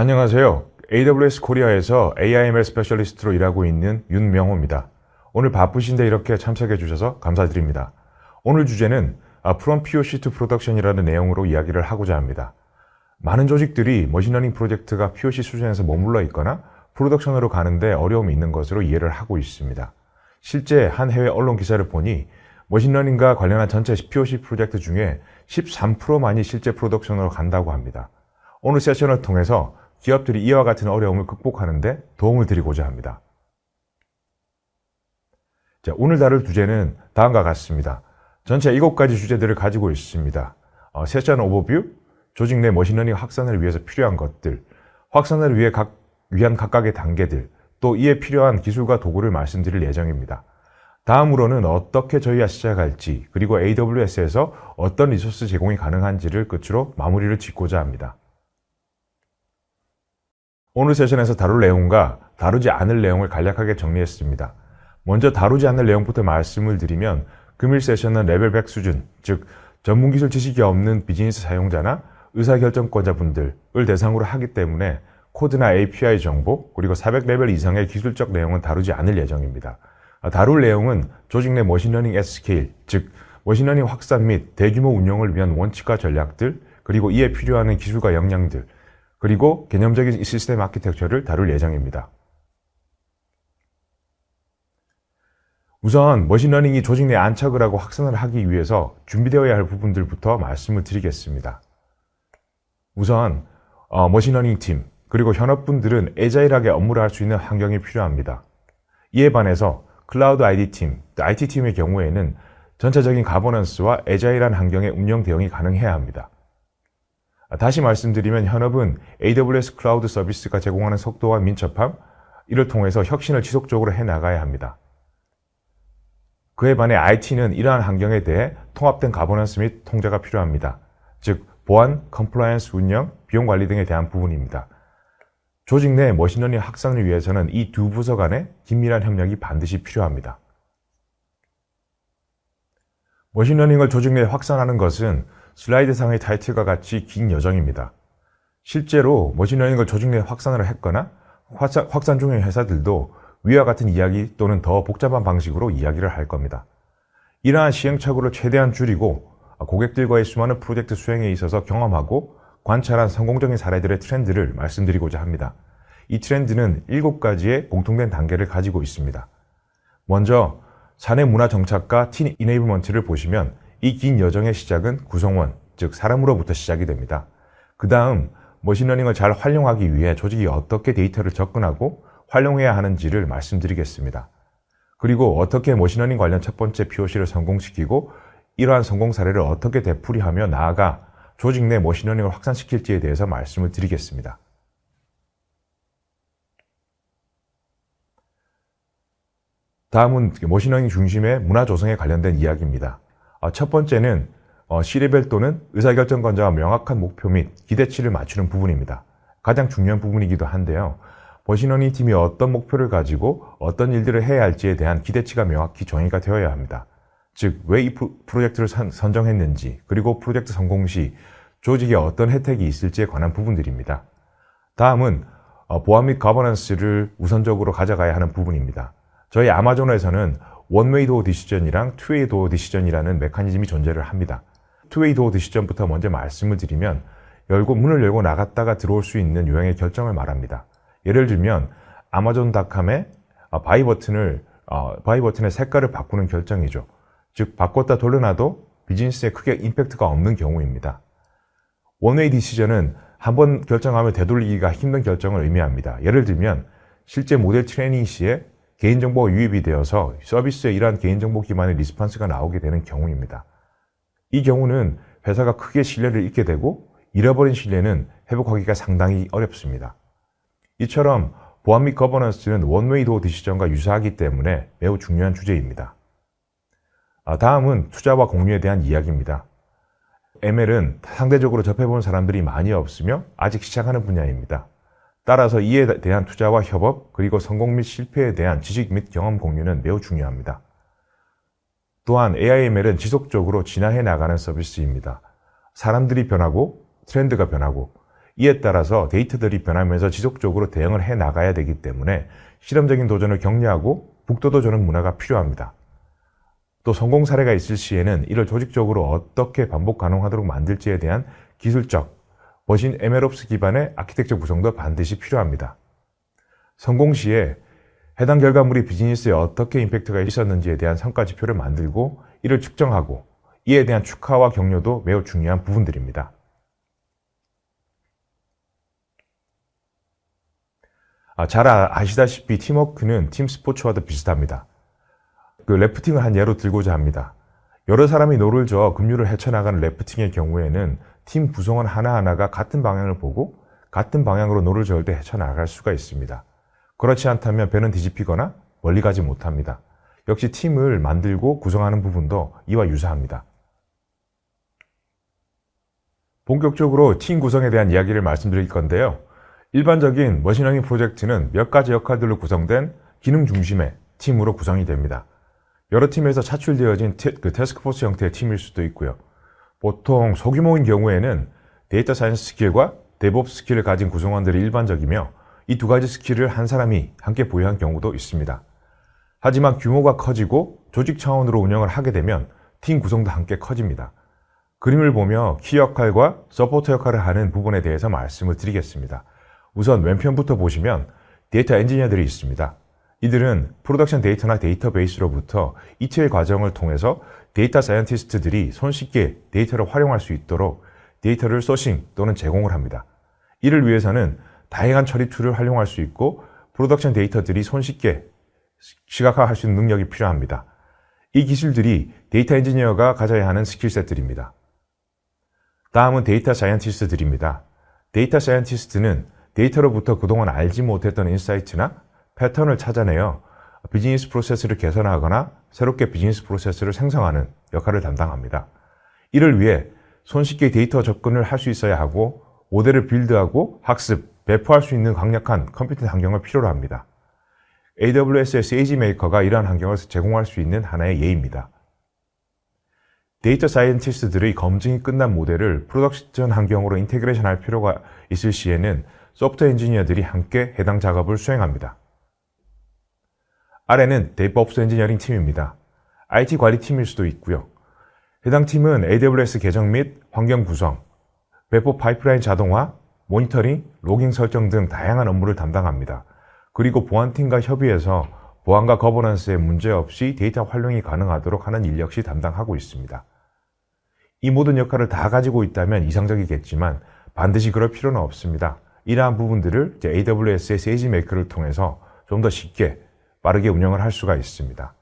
안녕하세요. AWS 코리아에서 AIML 스페셜리스트로 일하고 있는 윤명호입니다. 오늘 바쁘신데 이렇게 참석해 주셔서 감사드립니다. 오늘 주제는 아, From POC to Production이라는 내용으로 이야기를 하고자 합니다. 많은 조직들이 머신러닝 프로젝트가 POC 수준에서 머물러 있거나 프로덕션으로 가는데 어려움이 있는 것으로 이해를 하고 있습니다. 실제 한 해외 언론 기사를 보니 머신러닝과 관련한 전체 POC 프로젝트 중에 13%만이 실제 프로덕션으로 간다고 합니다. 오늘 세션을 통해서 기업들이 이와 같은 어려움을 극복하는데 도움을 드리고자 합니다. 자, 오늘 다룰 주제는 다음과 같습니다. 전체 7가지 주제들을 가지고 있습니다. 어, 세션 오버뷰, 조직 내 머신러닝 확산을 위해서 필요한 것들, 확산을 위해 각, 위한 각각의 단계들, 또 이에 필요한 기술과 도구를 말씀드릴 예정입니다. 다음으로는 어떻게 저희가 시작할지, 그리고 AWS에서 어떤 리소스 제공이 가능한지를 끝으로 마무리를 짓고자 합니다. 오늘 세션에서 다룰 내용과 다루지 않을 내용을 간략하게 정리했습니다. 먼저 다루지 않을 내용부터 말씀을 드리면 금일 세션은 레벨 100 수준, 즉 전문 기술 지식이 없는 비즈니스 사용자나 의사결정권자분들을 대상으로 하기 때문에 코드나 API 정보, 그리고 400레벨 이상의 기술적 내용은 다루지 않을 예정입니다. 다룰 내용은 조직 내 머신러닝 scale, 즉 머신러닝 확산 및 대규모 운영을 위한 원칙과 전략들, 그리고 이에 필요한 기술과 역량들, 그리고 개념적인 시스템 아키텍처를 다룰 예정입니다. 우선 머신러닝이 조직 내 안착을 하고 확산을 하기 위해서 준비되어야 할 부분들부터 말씀을 드리겠습니다. 우선 어, 머신러닝 팀 그리고 현업분들은 에자일하게 업무를 할 수 있는 환경이 필요합니다. 이에 반해서 클라우드 ID 팀, IT 팀의 경우에는 전체적인 가버넌스와 에자일한 환경의 운영 대응이 가능해야 합니다. 다시 말씀드리면 현업은 AWS 클라우드 서비스가 제공하는 속도와 민첩함, 이를 통해서 혁신을 지속적으로 해 나가야 합니다. 그에 반해 IT는 이러한 환경에 대해 통합된 가버넌스 및 통제가 필요합니다. 즉, 보안, 컴플라이언스 운영, 비용 관리 등에 대한 부분입니다. 조직 내 머신러닝 확산을 위해서는 이 두 부서 간의 긴밀한 협력이 반드시 필요합니다. 머신러닝을 조직 내에 확산하는 것은 슬라이드 상의 타이틀과 같이 긴 여정입니다. 실제로 머신 러닝을 조직 내에 확산을 했거나 확산, 중의 회사들도 위와 같은 이야기 또는 더 복잡한 방식으로 이야기를 할 겁니다. 이러한 시행착오를 최대한 줄이고 고객들과의 수많은 프로젝트 수행에 있어서 경험하고 관찰한 성공적인 사례들의 트렌드를 말씀드리고자 합니다. 이 트렌드는 7가지의 공통된 단계를 가지고 있습니다. 먼저 사내 문화 정착과 팀 이네이블먼트를 보시면 이 긴 여정의 시작은 구성원, 즉 사람으로부터 시작이 됩니다. 그 다음 머신러닝을 잘 활용하기 위해 조직이 어떻게 데이터를 접근하고 활용해야 하는지를 말씀드리겠습니다. 그리고 어떻게 머신러닝 관련 첫 번째 POC를 성공시키고 이러한 성공 사례를 어떻게 되풀이하며 나아가 조직 내 머신러닝을 확산시킬지에 대해서 말씀을 드리겠습니다. 다음은 머신러닝 중심의 문화 조성에 관련된 이야기입니다. 아, 첫 번째는 어, C레벨 또는 의사결정권자와 명확한 목표 및 기대치를 맞추는 부분입니다. 가장 중요한 부분이기도 한데요. 머신러닝 팀이 어떤 목표를 가지고 어떤 일들을 해야 할지에 대한 기대치가 명확히 정의가 되어야 합니다. 즉, 왜 이 프로젝트를 선정했는지, 그리고 프로젝트 성공 시 조직에 어떤 혜택이 있을지에 관한 부분들입니다. 다음은 어, 보안 및 거버넌스를 우선적으로 가져가야 하는 부분입니다. 저희 아마존에서는 원웨이 도어 디시전이랑 투웨이 도어 디시전이라는 메커니즘이 존재를 합니다. 투웨이 도어 디시전부터 먼저 말씀을 드리면 열고 문을 열고 나갔다가 들어올 수 있는 유형의 결정을 말합니다. 예를 들면 아마존닷컴의 바이 버튼을 어, 바이 버튼의 색깔을 바꾸는 결정이죠. 즉 바꿨다 돌려놔도 비즈니스에 크게 임팩트가 없는 경우입니다. 원웨이 디시전은 한 번 결정하면 되돌리기가 힘든 결정을 의미합니다. 예를 들면 실제 모델 트레이닝 시에 개인정보가 유입이 되어서 서비스에 이러한 개인정보 기반의 리스판스가 나오게 되는 경우입니다. 이 경우는 회사가 크게 신뢰를 잃게 되고 잃어버린 신뢰는 회복하기가 상당히 어렵습니다. 이처럼 보안 및 거버넌스는 원웨이 도어 디시전과 유사하기 때문에 매우 중요한 주제입니다. 아, 다음은 투자와 공유에 대한 이야기입니다. ML은 상대적으로 접해본 사람들이 많이 없으며 아직 시작하는 분야입니다. 따라서 이에 대한 투자와 협업, 그리고 성공 및 실패에 대한 지식 및 경험 공유는 매우 중요합니다. 또한 AIML은 지속적으로 진화해 나가는 서비스입니다. 사람들이 변하고 트렌드가 변하고 이에 따라서 데이터들이 변하면서 지속적으로 대응을 해 나가야 되기 때문에 실험적인 도전을 격려하고 북돋워주는 문화가 필요합니다. 또 성공 사례가 있을 시에는 이를 조직적으로 어떻게 반복 가능하도록 만들지에 대한 기술적, 머신 MLOps 기반의 아키텍처 구성도 반드시 필요합니다. 성공 시에 해당 결과물이 비즈니스에 어떻게 임팩트가 있었는지에 대한 성과 지표를 만들고 이를 측정하고 이에 대한 축하와 격려도 매우 중요한 부분들입니다. 아, 잘 아- 아시다시피 팀워크는 팀 스포츠와도 비슷합니다. 그 래프팅을 한 예로 들고자 합니다. 여러 사람이 노를 저어 급류를 헤쳐나가는 래프팅의 경우에는 팀 구성원 하나하나가 같은 방향을 보고 같은 방향으로 노를 저을 때 헤쳐나갈 수가 있습니다. 그렇지 않다면 배는 뒤집히거나 멀리 가지 못합니다. 역시 팀을 만들고 구성하는 부분도 이와 유사합니다. 본격적으로 팀 구성에 대한 이야기를 말씀드릴 건데요. 일반적인 머신러닝 프로젝트는 몇 가지 역할들로 구성된 기능 중심의 팀으로 구성이 됩니다. 여러 팀에서 차출되어진 테, 그 태스크포스 형태의 팀일 수도 있고요. 보통 소규모인 경우에는 데이터 사이언스 스킬과 데브옵 스킬을 가진 구성원들이 일반적이며 이 두 가지 스킬을 한 사람이 함께 보유한 경우도 있습니다. 하지만 규모가 커지고 조직 차원으로 운영을 하게 되면 팀 구성도 함께 커집니다. 그림을 보며 키 역할과 서포터 역할을 하는 부분에 대해서 말씀을 드리겠습니다. 우선 왼편부터 보시면 데이터 엔지니어들이 있습니다. 이들은 프로덕션 데이터나 데이터베이스로부터 이체의 과정을 통해서 데이터 사이언티스트들이 손쉽게 데이터를 활용할 수 있도록 데이터를 소싱 또는 제공을 합니다. 이를 위해서는 다양한 처리 툴을 활용할 수 있고 프로덕션 데이터들이 손쉽게 시각화할 수 있는 능력이 필요합니다. 이 기술들이 데이터 엔지니어가 가져야 하는 스킬셋들입니다. 다음은 데이터 사이언티스트들입니다. 데이터 사이언티스트는 데이터로부터 그동안 알지 못했던 인사이트나 패턴을 찾아내어 비즈니스 프로세스를 개선하거나 새롭게 비즈니스 프로세스를 생성하는 역할을 담당합니다. 이를 위해 손쉽게 데이터 접근을 할 수 있어야 하고 모델을 빌드하고 학습, 배포할 수 있는 강력한 컴퓨터 환경을 필요로 합니다. AWS의 세이지 메이커가 이러한 환경을 제공할 수 있는 하나의 예입니다. 데이터 사이언티스트들의 검증이 끝난 모델을 프로덕션 환경으로 인테그레이션 할 필요가 있을 시에는 소프트웨어 엔지니어들이 함께 해당 작업을 수행합니다. 아래는 데이터옵스 엔지니어링 팀입니다. IT 관리팀일 수도 있고요. 해당 팀은 AWS 계정 및 환경 구성, 배포 파이프라인 자동화, 모니터링, 로깅 설정 등 다양한 업무를 담당합니다. 그리고 보안팀과 협의해서 보안과 거버넌스에 문제없이 데이터 활용이 가능하도록 하는 일 역시 담당하고 있습니다. 이 모든 역할을 다 가지고 있다면 이상적이겠지만 반드시 그럴 필요는 없습니다. 이러한 부분들을 AWS의 세이지메이커를 통해서 좀 더 쉽게 빠르게 운영을 할 수가 있습니다.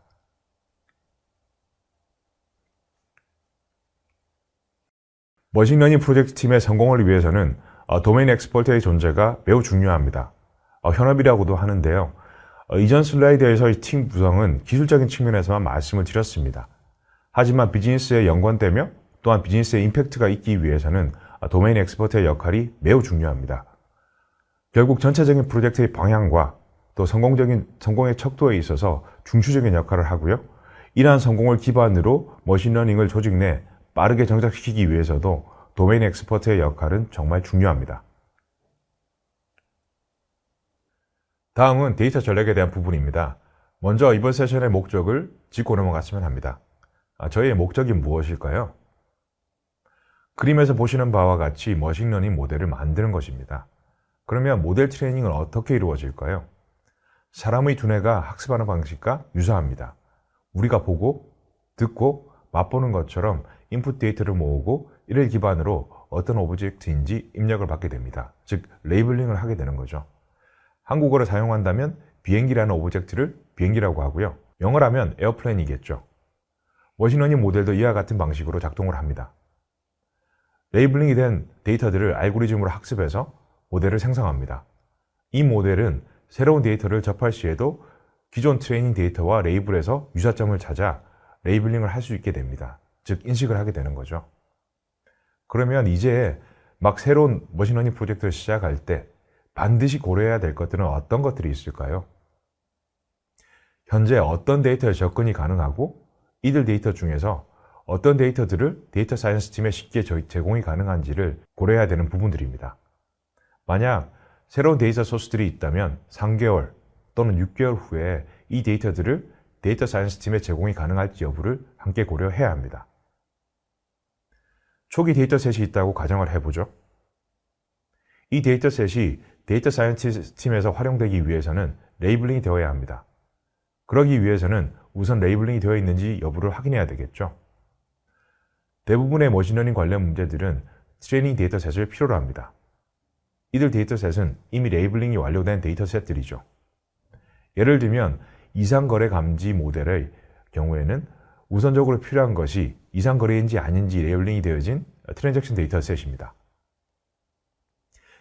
머신러닝 프로젝트 팀의 성공을 위해서는 어, 도메인 엑스퍼트의 존재가 매우 중요합니다. 어, 현업이라고도 하는데요. 어, 이전 슬라이드에서의 팀 구성은 기술적인 측면에서만 말씀을 드렸습니다. 하지만 비즈니스에 연관되며 또한 비즈니스에 임팩트가 있기 위해서는 도메인 엑스퍼트의 역할이 매우 중요합니다. 결국 전체적인 프로젝트의 방향과 또 성공적인 성공의 척도에 있어서 중추적인 역할을 하고요. 이러한 성공을 기반으로 머신러닝을 조직 내 빠르게 정착시키기 위해서도 도메인 엑스퍼트의 역할은 정말 중요합니다. 다음은 데이터 전략에 대한 부분입니다. 먼저 이번 세션의 목적을 짚고 넘어갔으면 합니다. 아, 저희의 목적이 무엇일까요? 그림에서 보시는 바와 같이 머신러닝 모델을 만드는 것입니다. 그러면 모델 트레이닝은 어떻게 이루어질까요? 사람의 두뇌가 학습하는 방식과 유사합니다. 우리가 보고, 듣고, 맛보는 것처럼 인풋 데이터를 모으고 이를 기반으로 어떤 오브젝트인지 입력을 받게 됩니다. 즉, 레이블링을 하게 되는 거죠. 한국어를 사용한다면 비행기라는 오브젝트를 비행기라고 하고요. 영어라면 에어플레인이겠죠. 머신러닝 모델도 이와 같은 방식으로 작동을 합니다. 레이블링이 된 데이터들을 알고리즘으로 학습해서 모델을 생성합니다. 이 모델은 새로운 데이터를 접할 시에도 기존 트레이닝 데이터와 레이블에서 유사점을 찾아 레이블링을 할 수 있게 됩니다. 즉 인식을 하게 되는 거죠. 그러면 이제 막 새로운 머신러닝 프로젝트를 시작할 때 반드시 고려해야 될 것들은 어떤 것들이 있을까요? 현재 어떤 데이터에 접근이 가능하고 이들 데이터 중에서 어떤 데이터들을 데이터 사이언스 팀에 쉽게 제공이 가능한지를 고려해야 되는 부분들입니다. 만약 새로운 데이터 소스들이 있다면 3개월 또는 6개월 후에 이 데이터들을 데이터 사이언스 팀에 제공이 가능할지 여부를 함께 고려해야 합니다. 초기 데이터셋이 있다고 가정을 해보죠. 이 데이터셋이 데이터 사이언티스트 팀에서 활용되기 위해서는 레이블링이 되어야 합니다. 그러기 위해서는 우선 레이블링이 되어 있는지 여부를 확인해야 되겠죠. 대부분의 머신러닝 관련 문제들은 트레이닝 데이터셋을 필요로 합니다. 이들 데이터셋은 이미 레이블링이 완료된 데이터셋들이죠. 예를 들면 이상거래 감지 모델의 경우에는 우선적으로 필요한 것이 이상거래인지 아닌지 레이블링이 되어진 트랜잭션 데이터셋입니다.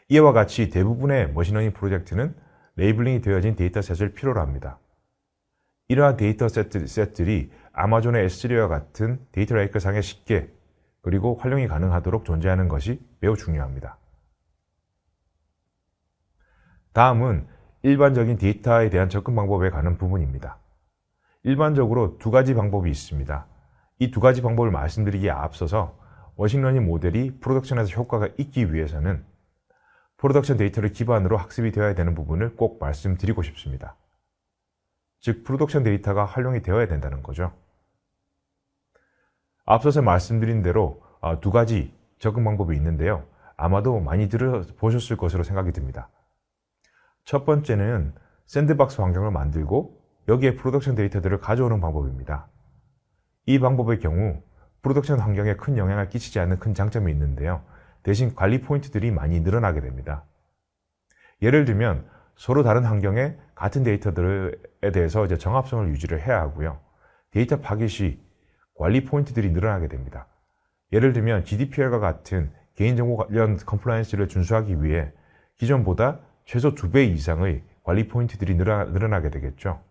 이와 같이 대부분의 머신러닝 프로젝트는 레이블링이 되어진 데이터셋을 필요로 합니다. 이러한 데이터셋들이 아마존의 S3와 같은 데이터 레이크 상에 쉽게 그리고 활용이 가능하도록 존재하는 것이 매우 중요합니다. 다음은 일반적인 데이터에 대한 접근 방법에 관한 부분입니다. 일반적으로 두 가지 방법이 있습니다. 이 두 가지 방법을 말씀드리기에 앞서서 머신러닝 모델이 프로덕션에서 효과가 있기 위해서는 프로덕션 데이터를 기반으로 학습이 되어야 되는 부분을 꼭 말씀드리고 싶습니다. 즉, 프로덕션 데이터가 활용이 되어야 된다는 거죠. 앞서서 말씀드린 대로 아, 두 가지 접근 방법이 있는데요. 아마도 많이 들어보셨을 것으로 생각이 듭니다. 첫 번째는 샌드박스 환경을 만들고 여기에 프로덕션 데이터들을 가져오는 방법입니다. 이 방법의 경우 프로덕션 환경에 큰 영향을 끼치지 않는 큰 장점이 있는데요. 대신 관리 포인트들이 많이 늘어나게 됩니다. 예를 들면 서로 다른 환경에 같은 데이터들에 대해서 이제 정합성을 유지를 해야 하고요. 데이터 파괴 시 관리 포인트들이 늘어나게 됩니다. 예를 들면 GDPR과 같은 개인정보 관련 컴플라이언스를 준수하기 위해 기존보다 최소 2배 이상의 관리 포인트들이 늘어나, 게 되겠죠.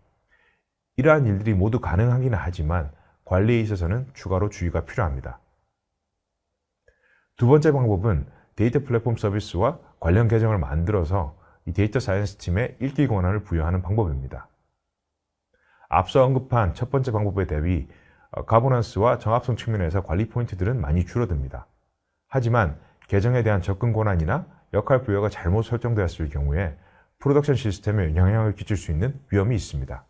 이러한 일들이 모두 가능하기는 하지만 관리에 있어서는 추가로 주의가 필요합니다. 두 번째 방법은 데이터 플랫폼 서비스와 관련 계정을 만들어서 이 데이터 사이언스 팀에 읽기 권한을 부여하는 방법입니다. 앞서 언급한 첫 번째 방법에 대비 가버넌스와 정합성 측면에서 관리 포인트들은 많이 줄어듭니다. 하지만 계정에 대한 접근 권한이나 역할 부여가 잘못 설정되었을 경우에 프로덕션 시스템에 영향을 끼칠 수 있는 위험이 있습니다.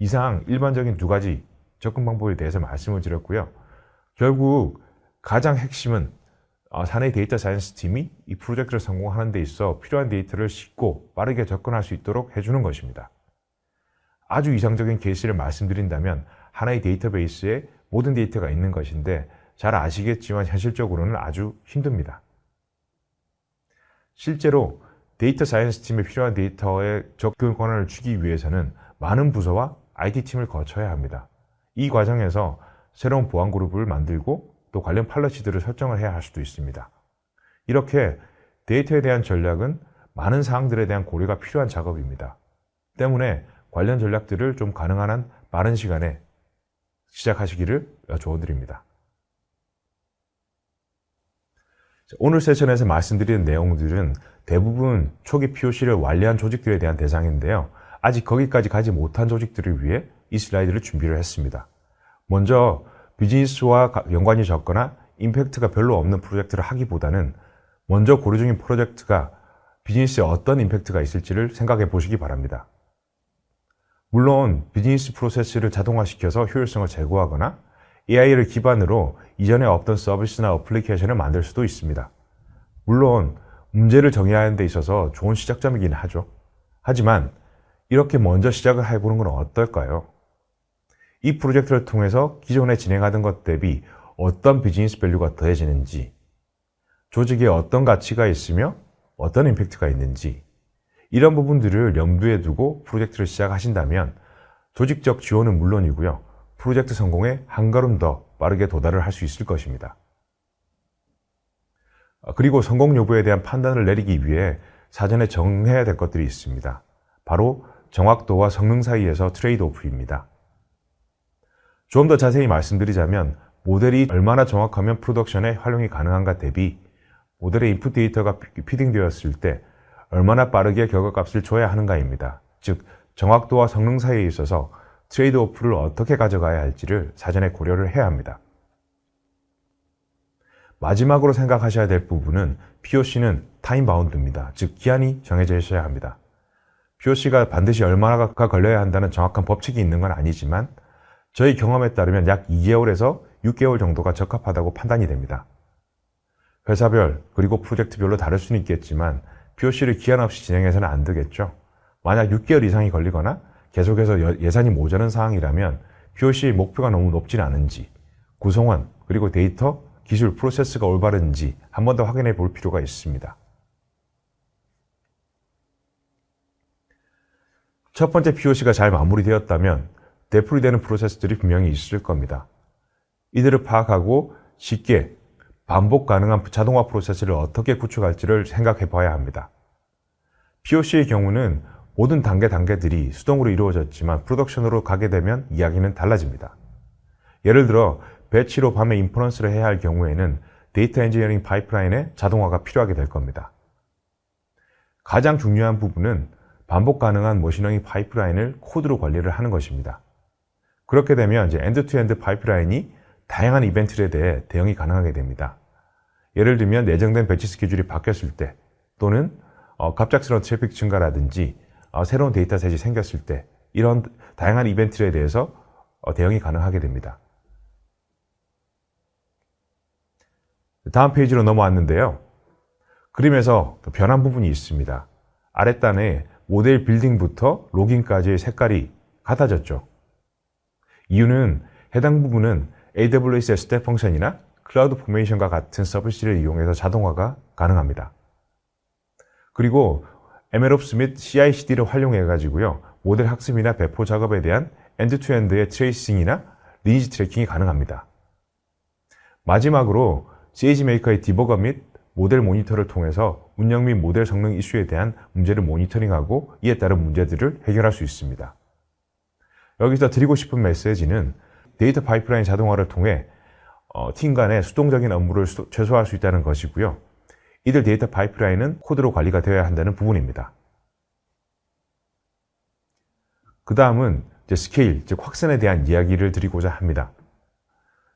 이상 일반적인 두 가지 접근 방법에 대해서 말씀을 드렸고요. 결국 가장 핵심은 어, 사내 데이터 사이언스 팀이 이 프로젝트를 성공하는 데 있어 필요한 데이터를 쉽고 빠르게 접근할 수 있도록 해주는 것입니다. 아주 이상적인 케이스를 말씀드린다면 하나의 데이터베이스에 모든 데이터가 있는 것인데 잘 아시겠지만 현실적으로는 아주 힘듭니다. 실제로 데이터 사이언스 팀에 필요한 데이터의 접근 권한을 주기 위해서는 많은 부서와 IT팀을 거쳐야 합니다. 이 과정에서 새로운 보안 그룹을 만들고 또 관련 팔러시들을 설정을 해야 할 수도 있습니다. 이렇게 데이터에 대한 전략은 많은 사항들에 대한 고려가 필요한 작업입니다. 때문에 관련 전략들을 좀 가능한 한 빠른 시간에 시작하시기를 조언드립니다. 오늘 세션에서 말씀드리는 내용들은 대부분 초기 POC를 완료한 조직들에 대한 대상인데요. 아직 거기까지 가지 못한 조직들을 위해 이 슬라이드를 준비를 했습니다. 먼저 비즈니스와 연관이 적거나 임팩트가 별로 없는 프로젝트를 하기보다는 먼저 고려 중인 프로젝트가 비즈니스에 어떤 임팩트가 있을지를 생각해 보시기 바랍니다. 물론 비즈니스 프로세스를 자동화시켜서 효율성을 제고하거나 AI를 기반으로 이전에 없던 서비스나 어플리케이션을 만들 수도 있습니다. 물론 문제를 정의하는 데 있어서 좋은 시작점이긴 하죠. 하지만 이렇게 먼저 시작을 해보는 건 어떨까요? 이 프로젝트를 통해서 기존에 진행하던 것 대비 어떤 비즈니스 밸류가 더해지는지, 조직에 어떤 가치가 있으며 어떤 임팩트가 있는지, 이런 부분들을 염두에 두고 프로젝트를 시작하신다면 조직적 지원은 물론이고요. 프로젝트 성공에 한 걸음 더 빠르게 도달을 할 수 있을 것입니다. 그리고 성공 여부에 대한 판단을 내리기 위해 사전에 정해야 될 것들이 있습니다. 바로 정확도와 성능 사이에서 트레이드 오프입니다. 좀 더 자세히 말씀드리자면 모델이 얼마나 정확하면 프로덕션에 활용이 가능한가 대비 모델의 인풋 데이터가 피딩되었을 때 얼마나 빠르게 결과값을 줘야 하는가입니다. 즉 정확도와 성능 사이에 있어서 트레이드 오프를 어떻게 가져가야 할지를 사전에 고려를 해야 합니다. 마지막으로 생각하셔야 될 부분은 POC는 타임 바운드입니다. 즉 기한이 정해져 있어야 합니다. POC가 반드시 얼마나 걸려야 한다는 정확한 법칙이 있는 건 아니지만 저희 경험에 따르면 약 2개월에서 6개월 정도가 적합하다고 판단이 됩니다. 회사별 그리고 프로젝트별로 다를 수는 있겠지만 POC를 기한 없이 진행해서는 안 되겠죠. 만약 6개월 이상이 걸리거나 계속해서 예산이 모자란 상황이라면 POC 목표가 너무 높진 않은지 구성원 그리고 데이터 기술 프로세스가 올바른지 한 번 더 확인해 볼 필요가 있습니다. 첫 번째 POC가 잘 마무리되었다면 되풀이되는 프로세스들이 분명히 있을 겁니다. 이들을 파악하고 쉽게 반복 가능한 자동화 프로세스를 어떻게 구축할지를 생각해 봐야 합니다. POC의 경우는 모든 단계 단계들이 수동으로 이루어졌지만 프로덕션으로 가게 되면 이야기는 달라집니다. 예를 들어 배치로 밤에 인퍼런스를 해야 할 경우에는 데이터 엔지니어링 파이프라인에 자동화가 필요하게 될 겁니다. 가장 중요한 부분은 반복 가능한 머신러닝 파이프라인을 코드로 관리를 하는 것입니다. 그렇게 되면 이제 엔드 투 엔드 파이프라인이 다양한 이벤트에 대해 대응이 가능하게 됩니다. 예를 들면 내정된 배치 스케줄이 바뀌었을 때 또는 어, 갑작스러운 트래픽 증가라든지 어, 새로운 데이터셋이 생겼을 때 이런 다양한 이벤트에 대해서 어, 대응이 가능하게 됩니다. 다음 페이지로 넘어왔는데요. 그림에서 변한 부분이 있습니다. 아랫단에 모델 빌딩부터 로깅까지의 색깔이 같아졌죠. 이유는 해당 부분은 AWS의 스텝 펑션이나 클라우드 포메이션과 같은 서비스를 이용해서 자동화가 가능합니다. 그리고 MLOps 및 CI/CD를 활용해 가지고요 모델 학습이나 배포 작업에 대한 엔드2엔드의 트레이싱이나 리니지 트래킹이 가능합니다. 마지막으로 세이지메이커의 디버거 및 모델 모니터를 통해서 운영 및 모델 성능 이슈에 대한 문제를 모니터링하고 이에 따른 문제들을 해결할 수 있습니다. 여기서 드리고 싶은 메시지는 데이터 파이프라인 자동화를 통해 어, 팀 간의 수동적인 업무를 수, 최소화할 수 있다는 것이고요. 이들 데이터 파이프라인은 코드로 관리가 되어야 한다는 부분입니다. 그 다음은 스케일, 즉 확산에 대한 이야기를 드리고자 합니다.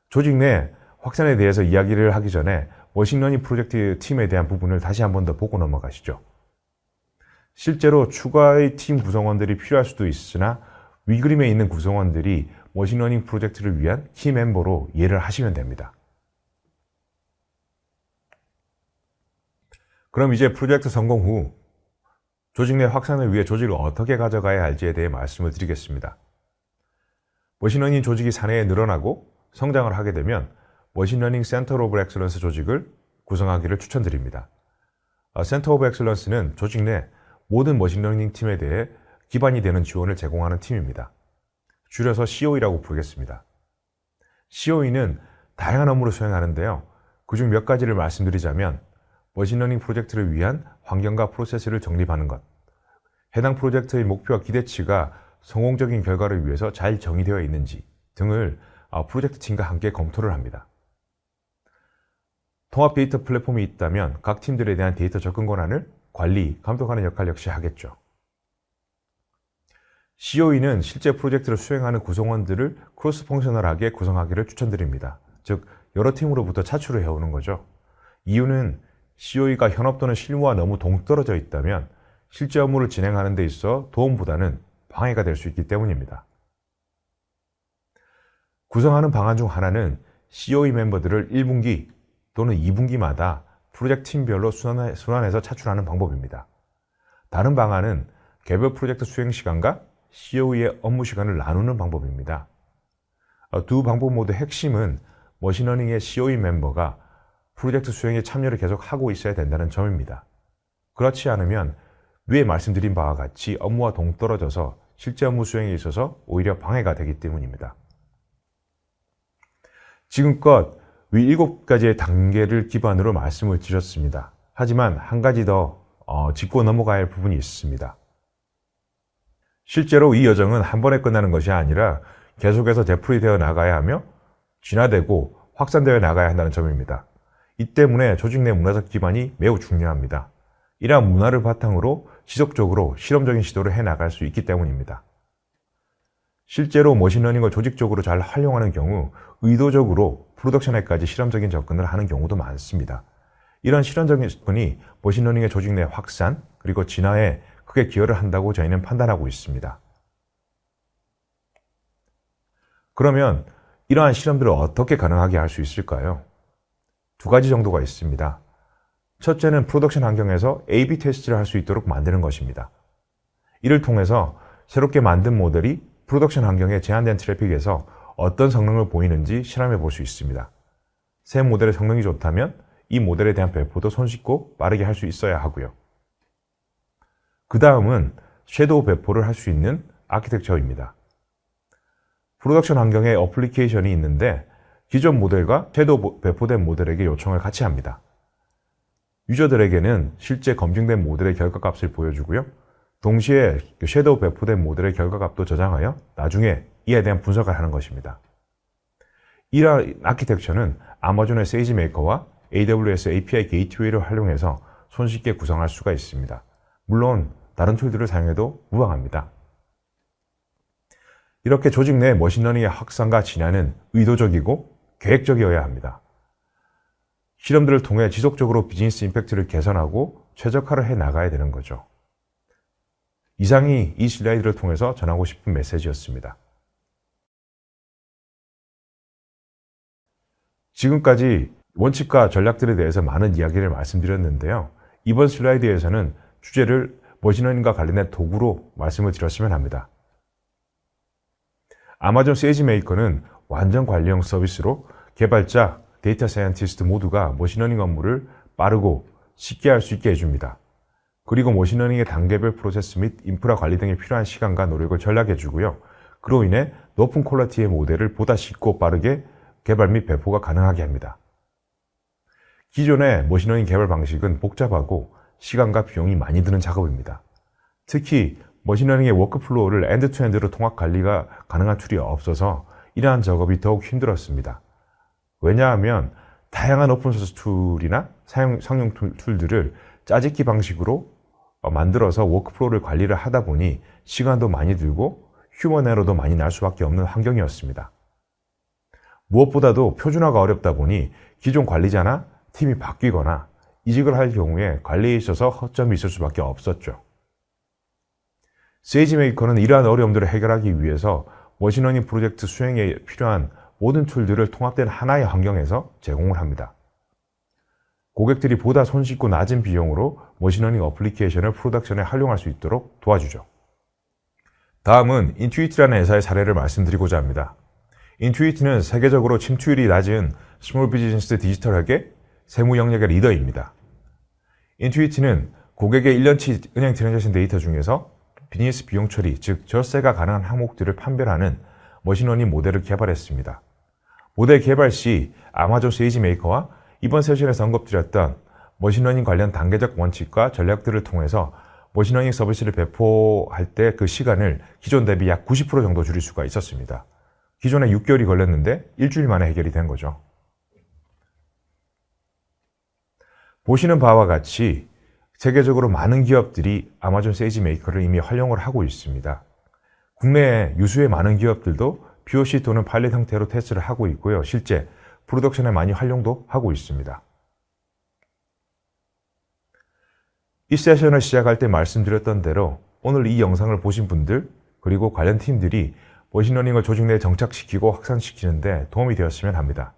조직 내 확산에 대해서 이야기를 하기 전에 머신러닝 프로젝트 팀에 대한 부분을 다시 한 번 더 보고 넘어가시죠. 실제로 추가의 팀 구성원들이 필요할 수도 있으나 위그림에 있는 구성원들이 머신러닝 프로젝트를 위한 키 멤버로 이해를 하시면 됩니다. 그럼 이제 프로젝트 성공 후 조직 내 확산을 위해 조직을 어떻게 가져가야 할지에 대해 말씀을 드리겠습니다. 머신러닝 조직이 사내에 늘어나고 성장을 하게 되면 머신러닝 센터 오브 엑셀런스 조직을 구성하기를 추천드립니다. 센터 오브 엑셀런스는 조직 내 모든 머신러닝 팀에 대해 기반이 되는 지원을 제공하는 팀입니다. 줄여서 COE라고 부르겠습니다. COE는 다양한 업무를 수행하는데요. 그중 몇 가지를 말씀드리자면 머신러닝 프로젝트를 위한 환경과 프로세스를 정립하는 것, 해당 프로젝트의 목표와 기대치가 성공적인 결과를 위해서 잘 정의되어 있는지 등을 어, 프로젝트 팀과 함께 검토를 합니다. 통합 데이터 플랫폼이 있다면 각 팀들에 대한 데이터 접근 권한을 관리, 감독하는 역할 역시 하겠죠. COE는 실제 프로젝트를 수행하는 구성원들을 크로스 펑셔널하게 구성하기를 추천드립니다. 즉, 여러 팀으로부터 차출을 해오는 거죠. 이유는 COE가 현업 또는 실무와 너무 동떨어져 있다면 실제 업무를 진행하는 데 있어 도움보다는 방해가 될 수 있기 때문입니다. 구성하는 방안 중 하나는 COE 멤버들을 1분기 또는 2분기마다 프로젝트 팀별로 순환해서 차출하는 방법입니다. 다른 방안은 개별 프로젝트 수행 시간과 COE의 업무 시간을 나누는 방법입니다. 어, 두 방법 모두 핵심은 머신러닝의 COE 멤버가 프로젝트 수행에 참여를 계속 하고 있어야 된다는 점입니다. 그렇지 않으면 위에 말씀드린 바와 같이 업무와 동떨어져서 실제 업무 수행에 있어서 오히려 방해가 되기 때문입니다. 지금껏 위 일곱 가지의 단계를 기반으로 말씀을 드렸습니다. 하지만 한 가지 더 어, 짚고 넘어가야 할 부분이 있습니다. 실제로 이 여정은 한 번에 끝나는 것이 아니라 계속해서 되풀이되어 나가야 하며 진화되고 확산되어 나가야 한다는 점입니다. 이 때문에 조직 내 문화적 기반이 매우 중요합니다. 이러한 문화를 바탕으로 지속적으로 실험적인 시도를 해 나갈 수 있기 때문입니다. 실제로 머신러닝을 조직적으로 잘 활용하는 경우 의도적으로 프로덕션에까지 실험적인 접근을 하는 경우도 많습니다. 이런 실현적인 접근이 머신러닝의 조직 내 확산 그리고 진화에 크게 기여를 한다고 저희는 판단하고 있습니다. 그러면 이러한 실험들을 어떻게 가능하게 할 수 있을까요? 두 가지 정도가 있습니다. 첫째는 프로덕션 환경에서 A-B 테스트를 할 수 있도록 만드는 것입니다. 이를 통해서 새롭게 만든 모델이 프로덕션 환경에 제한된 트래픽에서 어떤 성능을 보이는지 실험해 볼 수 있습니다. 새 모델의 성능이 좋다면 이 모델에 대한 배포도 손쉽고 빠르게 할 수 있어야 하고요. 그 다음은 섀도우 배포를 할 수 있는 아키텍처입니다. 프로덕션 환경에 어플리케이션이 있는데 기존 모델과 섀도우 배포된 모델에게 요청을 같이 합니다. 유저들에게는 실제 검증된 모델의 결과값을 보여주고요. 동시에 그 섀도우 배포된 모델의 결과값도 저장하여 나중에 이에 대한 분석을 하는 것입니다. 이러한 아키텍처는 아마존의 세이지 메이커와 AWS API 게이트웨이를 활용해서 손쉽게 구성할 수가 있습니다. 물론 다른 툴들을 사용해도 무방합니다. 이렇게 조직 내 머신러닝의 확산과 진화는 의도적이고 계획적이어야 합니다. 실험들을 통해 지속적으로 비즈니스 임팩트를 개선하고 최적화를 해 나가야 되는 거죠. 이상이 이 슬라이드를 통해서 전하고 싶은 메시지였습니다. 지금까지 원칙과 전략들에 대해서 많은 이야기를 말씀드렸는데요. 이번 슬라이드에서는 주제를 머신러닝과 관련된 도구로 말씀을 드렸으면 합니다. 아마존 세이지 메이커는 완전 관리형 서비스로 개발자, 데이터 사이언티스트 모두가 머신러닝 업무를 빠르고 쉽게 할 수 있게 해줍니다. 그리고 머신러닝의 단계별 프로세스 및 인프라 관리 등에 필요한 시간과 노력을 전략해주고요. 그로 인해 높은 퀄리티의 모델을 보다 쉽고 빠르게 개발 및 배포가 가능하게 합니다. 기존의 머신러닝 개발 방식은 복잡하고 시간과 비용이 많이 드는 작업입니다. 특히 머신러닝의 워크플로우를 엔드투엔드로 통합 관리가 가능한 툴이 없어서 이러한 작업이 더욱 힘들었습니다. 왜냐하면 다양한 오픈소스 툴이나 사용, 상용 툴, 툴들을 짜집기 방식으로 만들어서 워크플로우를 관리를 하다 보니 시간도 많이 들고 휴먼 에러도 많이 날 수밖에 없는 환경이었습니다. 무엇보다도 표준화가 어렵다 보니 기존 관리자나 팀이 바뀌거나 이직을 할 경우에 관리에 있어서 허점이 있을 수밖에 없었죠. 세이지메이커는 이러한 어려움들을 해결하기 위해서 머신러닝 프로젝트 수행에 필요한 모든 툴들을 통합된 하나의 환경에서 제공을 합니다. 고객들이 보다 손쉽고 낮은 비용으로 머신러닝 어플리케이션을 프로덕션에 활용할 수 있도록 도와주죠. 다음은 인투이트라는 회사의 사례를 말씀드리고자 합니다. 인투이트는 세계적으로 침투율이 낮은 스몰 비즈니스 디지털학의 세무 영역의 리더입니다. 인투이트는 고객의 1년치 은행 트랜잭션 데이터 중에서 비즈니스 비용 처리, 즉 절세가 가능한 항목들을 판별하는 머신러닝 모델을 개발했습니다. 모델 개발 시 아마존 세이지 메이커와 이번 세션에서 언급드렸던 머신러닝 관련 단계적 원칙과 전략들을 통해서 머신러닝 서비스를 배포할 때 그 시간을 기존 대비 약 90% 정도 줄일 수가 있었습니다. 기존에 6개월이 걸렸는데 일주일 만에 해결이 된 거죠. 보시는 바와 같이 세계적으로 많은 기업들이 아마존 세이지 메이커를 이미 활용을 하고 있습니다. 국내에 유수의 많은 기업들도 POC 또는 파일럿 형태로 테스트를 하고 있고요. 실제 프로덕션에 많이 활용도 하고 있습니다. 이 세션을 시작할 때 말씀드렸던 대로 오늘 이 영상을 보신 분들 그리고 관련 팀들이 머신러닝을 조직 내에 정착시키고 확산시키는데 도움이 되었으면 합니다.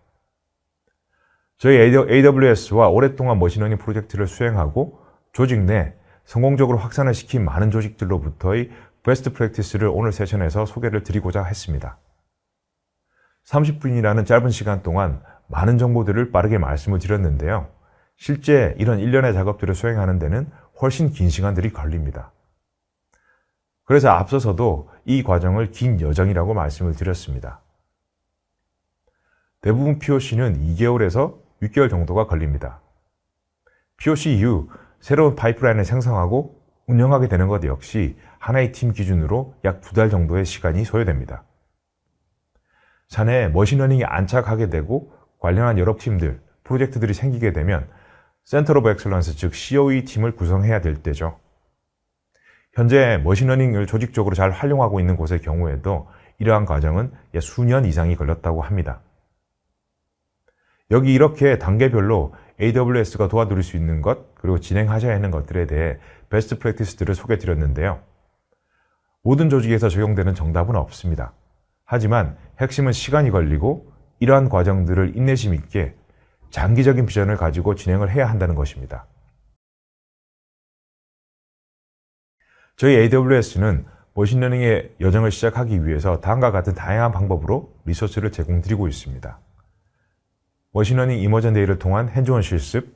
저희 AWS와 오랫동안 머신러닝 프로젝트를 수행하고 조직 내 성공적으로 확산을 시킨 많은 조직들로부터의 베스트 프랙티스를 오늘 세션에서 소개를 드리고자 했습니다. 30분이라는 짧은 시간 동안 많은 정보들을 빠르게 말씀을 드렸는데요. 실제 이런 일련의 작업들을 수행하는 데는 훨씬 긴 시간들이 걸립니다. 그래서 앞서서도 이 과정을 긴 여정이라고 말씀을 드렸습니다. 대부분 POC는 2개월에서 6개월 정도가 걸립니다. POC 이후 새로운 파이프라인을 생성하고 운영하게 되는 것 역시 하나의 팀 기준으로 약 두 달 정도의 시간이 소요됩니다. 사내에 머신러닝이 안착하게 되고 관련한 여러 팀들, 프로젝트들이 생기게 되면 센터 오브 엑셀런스 즉 COE 팀을 구성해야 될 때죠. 현재 머신러닝을 조직적으로 잘 활용하고 있는 곳의 경우에도 이러한 과정은 수년 이상이 걸렸다고 합니다. 여기 이렇게 단계별로 AWS가 도와드릴 수 있는 것, 그리고 진행하셔야 하는 것들에 대해 베스트 프랙티스들을 소개해 드렸는데요. 모든 조직에서 적용되는 정답은 없습니다. 하지만 핵심은 시간이 걸리고 이러한 과정들을 인내심 있게 장기적인 비전을 가지고 진행을 해야 한다는 것입니다. 저희 AWS는 머신러닝의 여정을 시작하기 위해서 다음과 같은 다양한 방법으로 리소스를 제공드리고 있습니다. 머신러닝 이머전 데이를 통한 핸즈온 실습,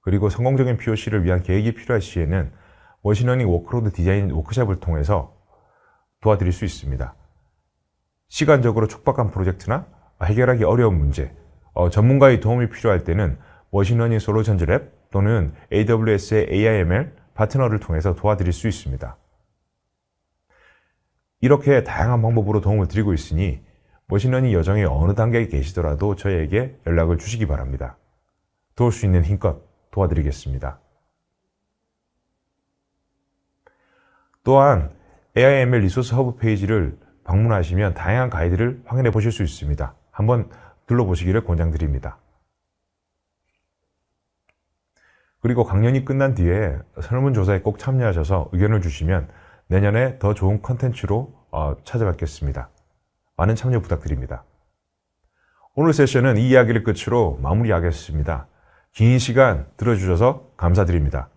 그리고 성공적인 POC를 위한 계획이 필요할 시에는 머신러닝 워크로드 디자인 워크샵을 통해서 도와드릴 수 있습니다. 시간적으로 촉박한 프로젝트나 해결하기 어려운 문제, 어, 전문가의 도움이 필요할 때는 머신러닝 솔루션즈 랩 또는 AWS의 AIML 파트너를 통해서 도와드릴 수 있습니다. 이렇게 다양한 방법으로 도움을 드리고 있으니 머신러닝 여정의 어느 단계에 계시더라도 저에게 연락을 주시기 바랍니다. 도울 수 있는 힘껏 도와드리겠습니다. 또한 AIML 리소스 허브 페이지를 방문하시면 다양한 가이드를 확인해 보실 수 있습니다. 한번 둘러보시기를 권장드립니다. 그리고 강연이 끝난 뒤에 설문조사에 꼭 참여하셔서 의견을 주시면 내년에 더 좋은 컨텐츠로 어, 찾아뵙겠습니다. 많은 참여 부탁드립니다. 오늘 세션은 이 이야기를 끝으로 마무리하겠습니다. 긴 시간 들어주셔서 감사드립니다.